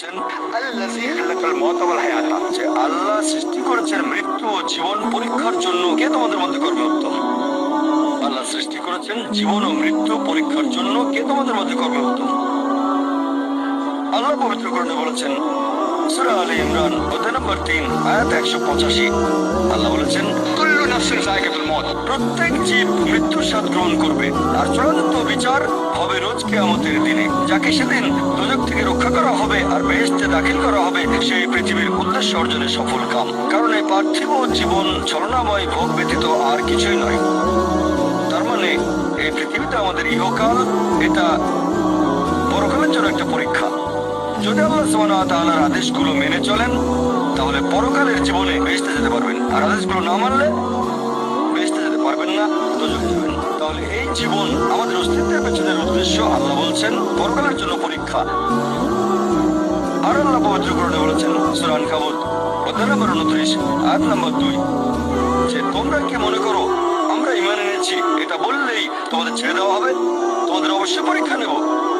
করেছেন? যে আল্লাহ সৃষ্টি করেছেন মৃত্যু ও জীবন পরীক্ষার জন্য কে তোমাদের মধ্যে করবে আল্লাহ সৃষ্টি করেছেন জীবন ও মৃত্যু পরীক্ষার জন্য কে তোমাদের মধ্যে করবে আল্লাহ পবিত্র করণে বলেছেন, সুরা আলী ইমরান, অধ্যায় নম্বর তিন, আয়াত একশো পঁচাশি। আল্লাহ বলেছেন মত প্রত্যেক জীব মৃত্যুর স্বাদ গ্রহণ করবে। আর চূড়ান্ত বিচার হবে রোজ কেয়ামতের দিনে। যাকে সেদিন দোজক থেকে রক্ষা করা হবে আর বেহেস্তে দাখিল করা হবে, সেই পৃথিবীর উদ্দেশ্য অর্জনে সফল কাম। কারণ এই পার্থিব জীবন ছলনাময়, ভোগ ব্যতীত আর কিছুই নয়। তার মানে এই পৃথিবীতে আমাদের ইহকাল, এটা পরকালের জন্য একটা পরীক্ষা। যদি আল্লাহ তাআলার আদেশগুলো মেনে চলেন, তাহলে পরকালের জীবনে বেহেশতে যেতে পারবেন। আর আদেশগুলো না মানলে, বেহেশতে যেতে পারবেন না দোজক যাবেন তাহলে এই জীবন আমাদের অস্তিত্বের পেছনের উদ্দেশ্য আল্লাহ বলছেন পরকালের জন্য পরীক্ষা। আর আল্লাহ পবিত্র করণে বলেছেন সুরান কাবুত অধ্যায় নম্বর উনত্রিশ, আয়াত নম্বর দুই। যে তোমরা কি মনে করো, আমরা ইমান এনেছি, এটা বললেই তোমাদের ছেড়ে দেওয়া হবে, তোমাদের অবশ্যই পরীক্ষা নেব।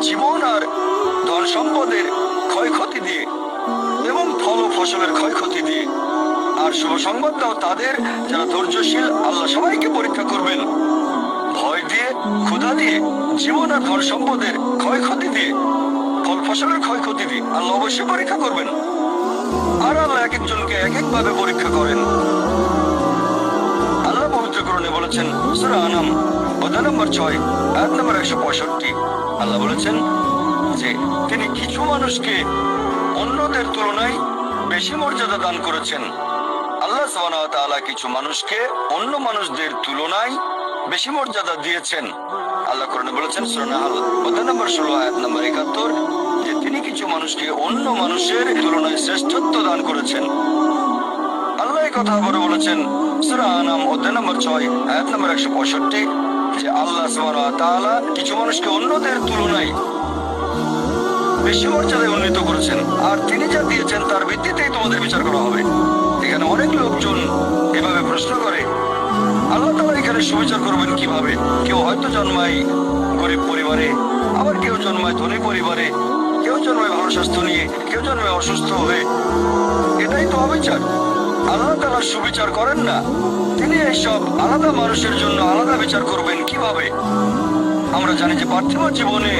জীবন আর ধন সম্পদের ক্ষয়ক্ষতি দিয়ে এবং ফল ফসলের ক্ষয়ক্ষতি দিয়ে। আর শুভ সংবাদ দাও তাদের যারা ধৈর্যশীল, আল্লাহ সবাইকে পরীক্ষা করবেন। ভয় দিয়ে, ক্ষুধা দিয়ে, জীবন আর ধন সম্পদের ক্ষয়ক্ষতি দিয়ে, ফল ফসলের ক্ষয়ক্ষতি দিয়ে আল্লাহ অবশ্যই পরীক্ষা করবেন। আর আল্লাহ এক একজনকে এক এক ভাবে পরীক্ষা করেন। পবিত্রকরণে বলেছেন, সুরা আনাম অধ্যায় নম্বর ছয় আয়াত নম্বর একশো পঁয়ষট্টি। আল্লাহ বলেছেন যে, তিনি কিছু মানুষকে অন্যদের তুলনায় বেশি মর্যাদা দান করেছেন। আল্লাহ তাআলা কিছু মানুষকে অন্য মানুষদের তুলনায় বেশি মর্যাদা দিয়েছেন। আল্লাহ কোরআনে বলেছেন, সূরা নাহল অধ্যায় নম্বর 16 আয়াত নম্বর 71 যে তিনি কিছু মানুষকে অন্য মানুষের তুলনায় শ্রেষ্ঠত্ব দান করেছেন। এই কথা আবারও বলেছেন। সূরা আনাম অধ্যায় নম্বর 6 আয়াত নম্বর 165 যে আল্লাহ তাআলা কিছু মানুষকে অন্যদের তুলনায় বেশি মর্যাদায় উন্নীত করেছেন। আর তিনি যা দিয়েছেন তার ভিত্তিতেই তোমাদের বিচার করা হবে। এখানে অনেক লোকজন এভাবে প্রশ্ন করে, আল্লাহ তাআলা এখানে সুবিচার করবেন কীভাবে? কেউ হয়তো জন্মায় গরিব পরিবারে, আবার কেউ জন্মায় ধনী পরিবারে, কেউ জন্মায় ভালো স্বাস্থ্য নিয়ে, কেউ জন্মায় অসুস্থ হয়ে। এটাই তো অবিচার। আল্লাহ তাআলা সুবিচার করেন না। তিনি এইসব আলাদা মানুষের জন্য আলাদা বিচার করবেন কীভাবে? আমরা জানি যে পার্থিব জীবনে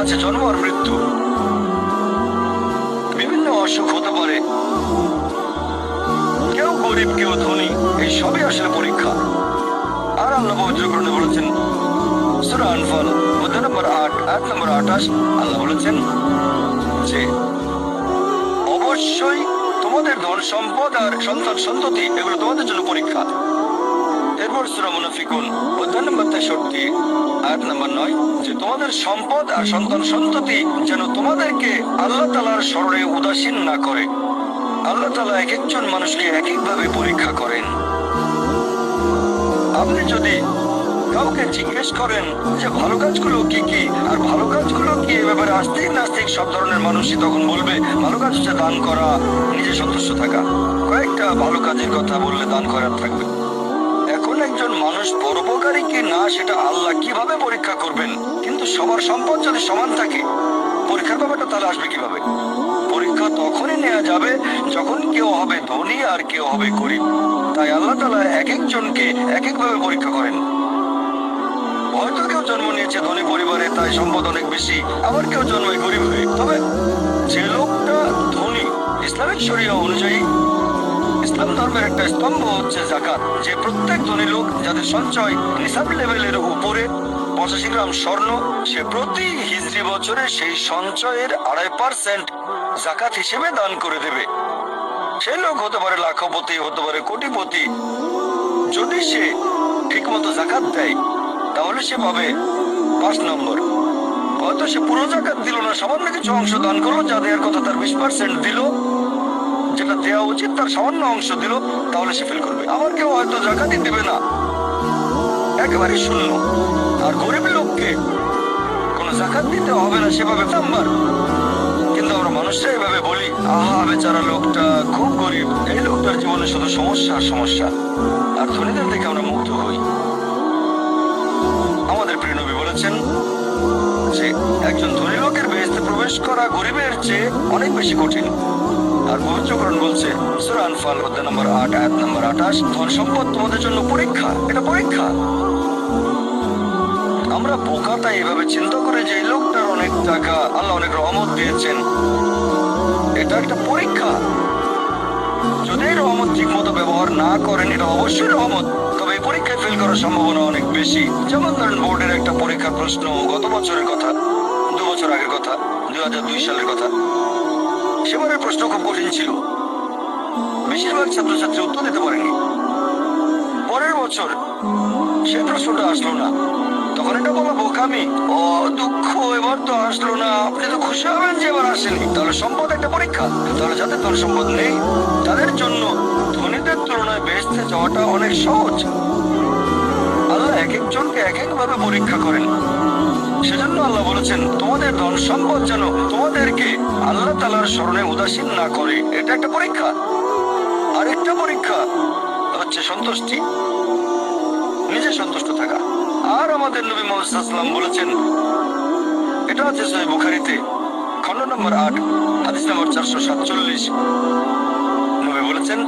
আছে জন্ম আর মৃত্যু। বিভিন্ন অসুখ হতে পারে। কেউ গরিব, কেউ ধনী, এই সবই আসলে পরীক্ষা। আর আল্লাহ পবিত্র গ্রন্থে বলেছেন, সূরা আনফাল অধ্যায় নম্বর আট, আয়াত নম্বর আঠাশ, আল্লাহ বলেছেন যে, অবশ্যই তোমাদের ধন, সম্পদ আর সন্তান সন্ততি, এগুলো তোমাদের জন্য পরীক্ষা। এরপর সুরা মুনাফিকুন অধ্যায় নম্বর তেষট্টি, আয়াত নম্বর নয়, যে তোমাদের সম্পদ আর সন্তান সন্ততি যেন তোমাদেরকে আল্লাহ তালার স্মরণে উদাসীন না করে। আল্লাহ তালা এক একজন মানুষকে এক একভাবে পরীক্ষা করেন। আপনি যদি কাউকে জিজ্ঞেস করেন যে ভালো কাজগুলো কি কি? আর ভালো কাজগুলো কি এ ব্যাপারে আস্তিক নাস্তিক সব ধরনের মানুষই তখন বলবে, ভালো কাজ হচ্ছে দান করা, নিজে সন্তুষ্ট থাকা। কয়েকটা ভালো কাজের কথা বললে দান করার থাকবে। এখন একজন মানুষ পরোপকারী কি না, সেটা আল্লাহ কীভাবে পরীক্ষা করবেন? কিন্তু সবার সম্পদ যদি সমান থাকে, পরীক্ষার ব্যাপারটা তাহলে আসবে কীভাবে? পরীক্ষা তখনই নেওয়া যাবে যখন কেউ হবে ধনী আর কেউ হবে গরিব। তাই আল্লাহ তালা এক একজনকে এক একভাবে পরীক্ষা করেন। হয়তো কেউ জন্ম নিয়েছে ধনী পরিবারে, তাই সম্পদ অনেক বেশি। আবার কেউ জন্মায় গরিব হয়ে। তবে যে লোকটা ধনী, ইসলামিক শরিয়া অনুযায়ী, ইসলাম ধর্মের একটা স্তম্ভ হচ্ছে জাকাত যে প্রত্যেক ধনী লোক যাদের সঞ্চয় নিসাব লেভেলের উপরে পঁচাশি গ্রাম স্বর্ণ, সে প্রতি হিজরি বছরে সেই সঞ্চয়ের আড়াই পার্সেন্ট জাকাত হিসেবে দান করে দেবে। সেই লোক হতে পারে লাখপতি, হতে পারে কোটিপতি। যদি সে ঠিকমতো জাকাত দেয় তাহলে সে পাবে পাঁচ নম্বর। হয়তো সে পুরো জাকাত দিল না, সামান্য কিছু অংশ দান করল, যা দেওয়ার কথা তার বিশ পার্সেন্ট দিল। যেটা দেওয়া উচিত, তার সামান্য অংশ দিল, তাহলে সে ফেল করবে। আবার কেউ হয়তো জাকাতই দেবে না। একেবারে শূন্য। আর গরিব লোককে কোনো জাকাত দিতে হবে না, সেভাবে নাম্বার। কিন্তু আমরা মানুষরা এভাবে বলি, আহা, বেচারা লোকটা খুব গরিব। এই লোকটার জীবনে শুধু সমস্যা আর সমস্যা। আর ধনীদের দেখে আমরা মুগ্ধ হই। আমাদের প্রিয় নবী বলেছেন যে একজন ধনী লোকের বেহেস্তে প্রবেশ করা গরিবের চেয়ে অনেক বেশি কঠিন। আর পবিত্রকরণ বলছে অধ্যায় নম্বর আট, আয়াত নম্বর আঠাশ, ধন সম্পদ তোমাদের জন্য পরীক্ষা, এটা পরীক্ষা। আমরা বোকা তাই এভাবে চিন্তা করে যে লোকটার অনেক টাকা, আল্লাহ অনেক রহমত দিয়েছেন, এটা একটা পরীক্ষা। যদি রহমত ঠিক মতো ব্যবহার না করেন, এটা অবশ্যই রহমত। করার সম্ভাবনা অনেক বেশি। যেমন ধরেন, বোর্ডের একটা পরীক্ষার প্রশ্ন গত বছরের কথা, দু বছর আগের কথা, দুই হাজার দুই সালের কথা। সেবারের প্রশ্ন খুব কঠিন ছিল। বেশিরভাগ ছাত্রছাত্রী উত্তর দিতে পারেনি। পরের বছর সে প্রশ্নটা আসলো না। তখন এটা বলা বোকামি। ও দুঃখ, এবার তো আসলো না। আপনি তো খুশি হবেন যে এবার আসেনি তাহলে সম্পদ একটা পরীক্ষা। তাহলে যাদের ধন সম্পদ নেই, তাদের জন্য ধনীদের তুলনায় বেসতে যাওয়াটা অনেক সহজ। একজনকে এক এক ভাবে পরীক্ষা করেন। সেজন্য আল্লাহ বলেছেন, তোমাদের ধন সম্পদ যেন তোমাদেরকে আল্লাহ তালার স্মরণে উদাসীন না করে। এটা একটা পরীক্ষা। আরেকটা পরীক্ষা হচ্ছে সন্তুষ্টি। নিজে সন্তুষ্ট থাকা। আর আমাদের নবী মোহাম্মদ বলেছেন, এটা হচ্ছে সহি বুখারিতে, খন্ড নম্বর আট, হাদিস নম্বর চারশো সাতচল্লিশ। নবী বলেছেন,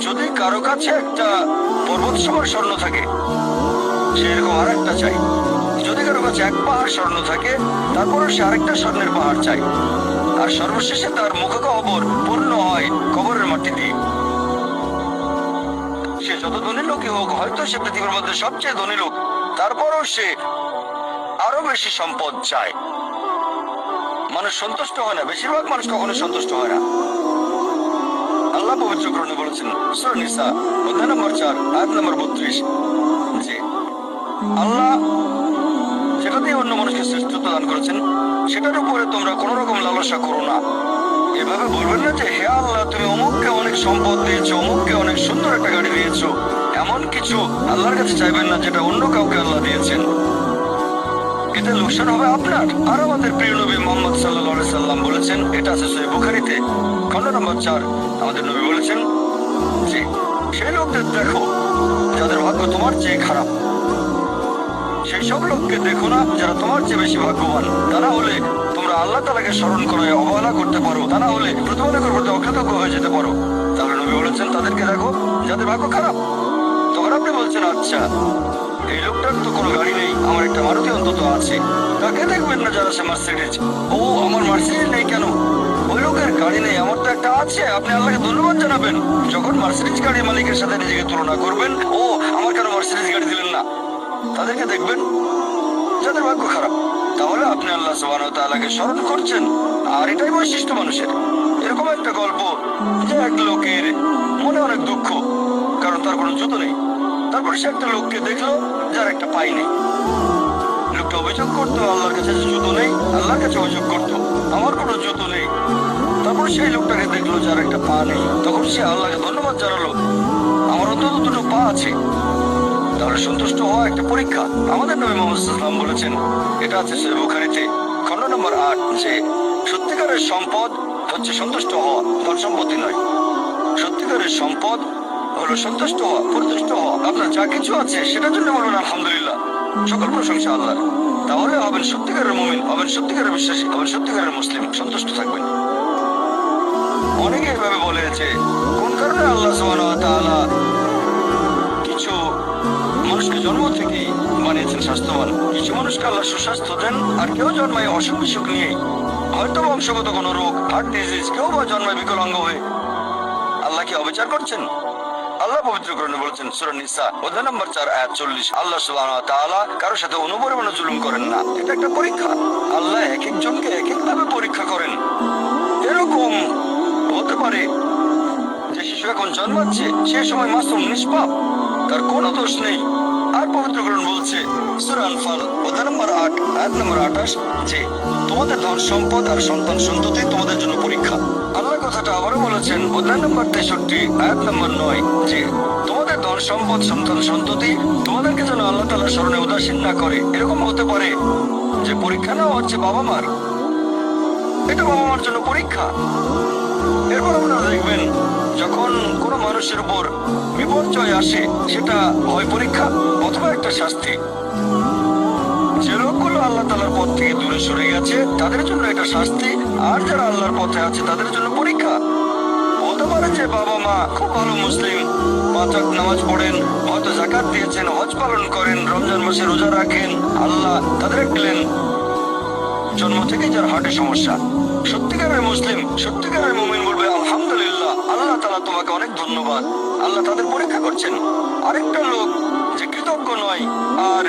যদি কারও কাছে একটা পর্বত সমান স্বর্ণ থাকে সে এরকম আর একটা চাই। যদি কারও কাছে এক পাহাড় স্বর্ণ থাকে তারপরে সে আরেকটা স্বর্ণের পাহাড় চাই। আর সর্বশেষে তার মুখগহ্বর পূর্ণ হয় কবরের মাটি দিয়ে সে যত ধনী লোকই হোক, হয়তো সে পৃথিবীর মধ্যে সবচেয়ে ধনী লোক, তারপরও সে আরও বেশি সম্পদ চায়। মানুষ সন্তুষ্ট হয় না, বেশিরভাগ মানুষ কখনো সন্তুষ্ট হয় না। আল্লাহ পবিত্র গ্রহণে বলেছেন, সূরা নিসা, অধ্যায় নম্বর চার, আয়াত নম্বর বত্রিশ। আল্লাহ যেটা অন্য মানুষকে শ্রেষ্ঠত্ব দান করেছেন, সেটার উপরে তোমরা কোন রকম লালসা করো না। এভাবে বলবেন না যে, হে আল্লাহ, তুমি অমুককে অনেক সম্পদ দিয়েছ, অমুককে অনেক সুন্দর একটা গাড়ি দিয়েছ। এমন কিছু আল্লাহর কাছে চাইবেন না, যেটা অন্য কাউকে আল্লাহ দিয়েছেন। এতে লোকসান হবে আপনার। আর আমাদের প্রিয় নবী মোহাম্মদ সাল্লাহ সাল্লাম বলেছেন, এটা আছে সহি বুখারিতে খন্ড নম্বর চার। আমাদের নবী বলেছেন যে, সেই লোকদের দেখো, যাদের ভাগ্য তোমার চেয়ে খারাপ। সেই সব লোককে দেখো না যারা তোমার চেয়ে বেশি ভাগ্যবান। তা না হলে তোমরা আল্লাহ তালাকে স্মরণ করে অবহেলা করতে পারো। তা না হলে প্রতিপালকের প্রতি অকৃতজ্ঞ হয়ে যেতে পারো। তাহলে নবী বলেছেন, তাদেরকে দেখো, যাদের ভাগ্য খারাপ। তখন আপনি বলছেন আচ্ছা এই লোকটার তো কোনো গাড়ি নেই, আমার একটা মারুতি অন্তত আছে। তাকে দেখবেন না যারা সে মার্সিডিজ ও, আমার মার্সিডিজ নেই কেন? ওই লোকের গাড়ি নেই, আমার তো একটা আছে, আপনি আল্লাহকে ধন্যবাদ জানাবেন। যখন মার্সিডিজ গাড়ির মালিকের সাথে নিজেকে তুলনা করবেন, ও, আমার কেন মার্সিডিজ গাড়ি দিলেন না? তাদেরকে দেখবেন যাদের ভাগ্য খারাপ। তাহলে আপনি আল্লাহ তাআলাকে স্মরণ করছেন, আর এটাই বৈশিষ্ট্য মানুষের। এরকম একটা গল্প যে এক লোকের মনে অনেক দুঃখ, কারণ তার কোনো জুতো নেই। তারপর সে একটা লোককে দেখল যার একটা পাই নেই। লোকটা অভিযোগ করতো, আল্লাহর কাছে জুতো নেই, আল্লাহর কাছে অভিযোগ করতো, আমার কোনো জুতো নেই। তারপর সেই লোকটাকে দেখল যার একটা পা নেই। তখন সে আল্লাহকে ধন্যবাদ জানালো, আমার অন্তত দুটো পা আছে। তাহলে সন্তুষ্ট হওয়া একটা পরীক্ষা। আমাদের নবী মোহাম্মদ সাল্লাম বলেছেন, এটা আছে সে বুখারিতে খন্ড নম্বর আট, যে সত্যিকারের সম্পদ হচ্ছে সন্তুষ্ট হওয়া ধন সম্পত্তি নয়। সত্যিকারের সম্পদ হলো সন্তুষ্ট হওয়া, পরিতুষ্ট হওয়া। আপনার যা কিছু আছে, সেটার জন্য বলবেন আলহামদুলিল্লাহ। সকল প্রশংসা আল্লাহ তাহলে হবেন সত্যিকারের মুমিন, হবেন সত্যিকারের বিশ্বাসী, হবেন সত্যিকারের মুসলিম, সন্তুষ্ট থাকবেন। অনেকে এভাবে বলে যে, কোন কারণে আল্লাহ কিছু মানুষকে জন্ম থেকেই বানিয়েছেন স্বাস্থ্যবান। কিছু মানুষকে আল্লাহ সুস্বাস্থ্য দেন, আর কেউ জন্মায় অসুখ বিসুখ নিয়ে। হয়তো বংশগত কোনো রোগ হার্ট ডিজিজ কেউ বা জন্মায় বিকলাঙ্গ হয়ে। আল্লাহ কি অবিচার করছেন? আল্লাহ পবিত্র গ্রহণে বলেছেন, সূরা নিসা, অধ্যায় নম্বর চার, আয়াত চল্লিশ, আল্লাহ ওয়া তাআলা কারোর সাথে অনুপরিমাণে জুলুম করেন না। এটা একটা পরীক্ষা। আল্লাহ এক একজনকে এক এক ভাবে পরীক্ষা করেন। এরকম হতে পারে যে শিশু এখন জন্মাচ্ছে, সে সময় মাসুম নিষ্পাপ, তার কোনো দোষ নেই। আর পবিত্র গ্রহণ বলছে, সূরা আনফাল অধ্যায় নম্বর আট, আয়াত নম্বর আঠাশ, যে তোমাদের ধন সম্পদ আর সন্তান সন্ততি তোমাদের জন্য পরীক্ষা। আল্লাহ কথাটা আবারও বলেছেন, অধ্যায় নম্বর তেষট্টি, আয়াত নম্বর নয়, যে তোমাদের ধন সম্পদ, সন্তান সন্ততি তোমাদেরকে যেন আল্লাহ তাআলার স্মরণে উদাসীন না করে। এরকম হতে পারে যে পরীক্ষা নেওয়া হচ্ছে বাবা মার এটা বাবা মার জন্য পরীক্ষা। এরপর আপনারা দেখবেন যখন কোনো মানুষের উপর বিপর্যয় আসে, সেটা হয় পরীক্ষা অথবা একটা শাস্তি। যে লোকগুলো আল্লাহ তালার পথ থেকে দূরে সরে গেছে, তাদের জন্য এটা শাস্তি। আর যারা আল্লাহর পথে আছে, তাদের জন্য পরীক্ষা। বলতে পারে যে বাবা মা খুব ভালো মুসলিম পাঁচ ওয়াক্ত নামাজ পড়েন, হয়তো জাকাত দিয়েছেন, হজ পালন করেন, রমজান মাসে রোজা রাখেন, আল্লাহ তাদের দিলেন। জন্ম থেকে যার হার্টের সমস্যা। সত্যিকারের মুসলিম, সত্যিকারের মুমিন আল্লাহ তোমাকে অনেক ধন্যবাদ। আল্লাহ তাদের পরীক্ষা করছেন। আরেকটা লোক যে কৃতজ্ঞ নয়, আর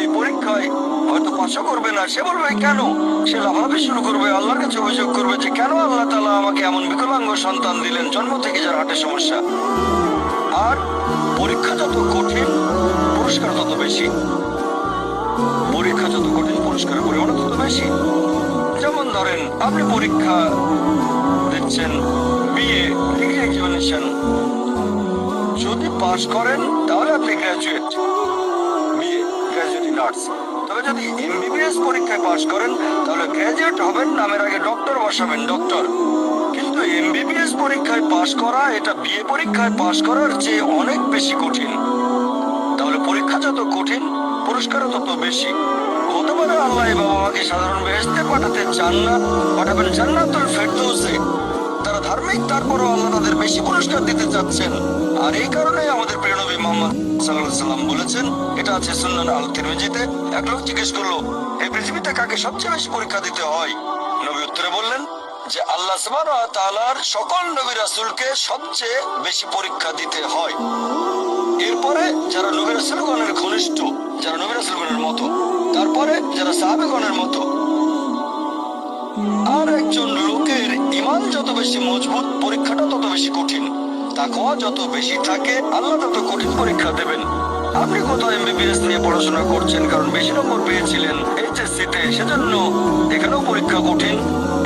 এই পরীক্ষায় হয়তো পাশও করবে না, সে বলবে কেন? সে লাভালাভি শুরু করবে, আল্লাহর কাছে অভিযোগ করবে যে, কেন আল্লাহ তালা আমাকে এমন বিকলাঙ্গ সন্তান দিলেন, জন্ম থেকে যার হার্টের সমস্যা? আর পরীক্ষা যত কঠিন, পুরস্কার তত বেশি। পরীক্ষা যত কঠিন, পুরস্কারের পরিমাণ তত বেশি। যেমন ধরেন, আপনি পরীক্ষা দিচ্ছেন বিএ ডিগ্রি এক্সামিনেশন যদি পাস করেন, তাহলে আপনি graduate BA graduate in arts তবে যদি এমবিবিএস পরীক্ষায় পাস করেন, তাহলে গ্র্যাজুয়েট হবেন নামের আগে ডক্টর বসাবেন ডক্টর কিন্তু এমবিবিএস পরীক্ষায় পাস করা, এটা বিএ পরীক্ষায় পাস করার চেয়ে অনেক বেশি কঠিন। তাহলে পরীক্ষা যত কঠিন, পুরস্কারও তত বেশি। হতে পারে আল্লাহ বাবা মাকে সাধারণ বেহেস্তে পাঠাতে চান না, পাঠাবেন জান্নাতুল ফেরদৌসে। তারা ধার্মিক, তারপরও আল্লাহ তাদের বেশি পুরস্কার দিতে চাচ্ছেন। আর এই কারণে আমাদের প্রিয় মোহাম্মদ সাল্লাম বলেছেন, এটা আছে সুন্নান আল তিরমিজিতে এক লোক জিজ্ঞেস করল এই পৃথিবীতে কাকে সবচেয়ে বেশি পরীক্ষা দিতে হয়? নবী উত্তরে বললেন, যে আল্লাহ তাআলার সকল নবী রাসূলকে সবচেয়ে বেশি পরীক্ষা দিতে হয়। এরপরে যারা নবী রাসূলগণের ঘনিষ্ঠ, যারা নবী রাসূলগণের মতো, তারপরে যারা সাহাবেগণের মতো, আর একজন লোকের ইমান যত বেশি মজবুত পরীক্ষাটা তত বেশি কঠিন। তাকওয়া যত বেশি থাকে, আল্লাহ তত কঠিন পরীক্ষা দেবেন। আপনি কোথাও এমবিবিএস নিয়ে পড়াশোনা করছেন, কারণ বেশি নম্বর পেয়েছিলেন এইচএসসি তে, সেজন্য এখানেও পরীক্ষা কঠিন।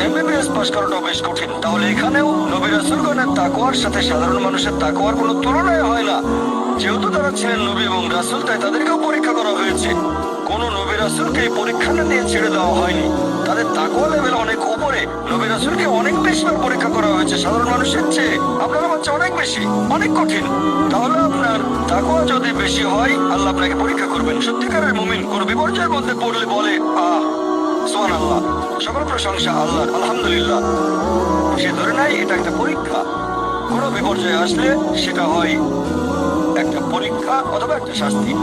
এমবিবিএস পাস করাটাও বেশ কঠিন। তাহলে এখানেও নবী রাসূলগণের তাকওয়ার সাথে সাধারণ মানুষের তাকওয়ার কোনো তুলনায় হয় না। যেহেতু তারা ছিলেন নবী এবং রাসূল, তাই তাদেরকেও পরীক্ষা করা হয়েছে। নবী পরীক্ষাটা নিয়ে ছেড়ে দেওয়া হয়নি। তাদের তাকওয়া লেভেল অনেক উপরে। নবী রাসূলকে অনেক বেশি পরীক্ষা করা হয়েছে। সাধারণ মানুষের চেয়ে আপনার হচ্ছে অনেক বেশি, অনেক কঠিন। তাহলে আপনার তাকওয়া যদি বেশি হয়, আল্লাহ আপনাকে পরীক্ষা করবেন। সত্যিকারের মুমিন কোন বিপর্যয়ের মধ্যে পড়লে বলে, আহ সোহান আল্লাহ সকল প্রশংসা আল্লাহ আলহামদুলিল্লাহ। সে ধরে নেয়, এটা একটা পরীক্ষা। কোনো বিপর্যয় আসলে সেটা হয় পরীক্ষা অথবা একটা শাস্তি।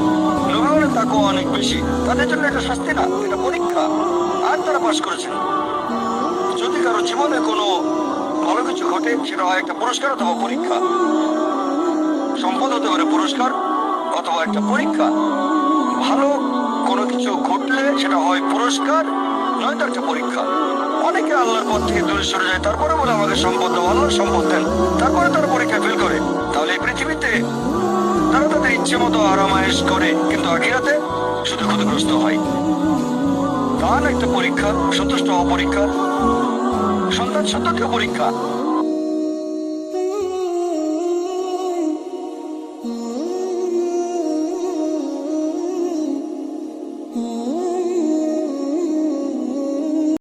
নবীগণের তাকেও অনেক বেশি। তাদের জন্য এটা শাস্তি না, এটা পরীক্ষা। আর তারা পাশ করেছেন। যদি কারও জীবনে কোনো ভালো কিছু ঘটে, সেটা হয় একটা পুরস্কার অথবা পরীক্ষা। সম্পদ হতে পারে পুরস্কার অথবা একটা পরীক্ষা। ভালো কোনো কিছু ঘটলে সেটা হয় পুরস্কার নয়তো একটা পরীক্ষা। অনেকে আল্লাহর পথ থেকে দূরে সরে যায়, তারপরে বলে আমাকে সম্পদ দাও আল্লাহর সম্পদ দেন। তারপরে তারা পরীক্ষা ফেল করে। তাহলে এই পৃথিবীতে তারা তাদের ইচ্ছে মতো আরামায়েশ করে, কিন্তু আখিরাতে শুধু ক্ষতিগ্রস্ত হয়। দান একটা পরীক্ষা, সন্তুষ্ট অপরীক্ষা পরীক্ষা সন্তান সন্তানকে পরীক্ষা।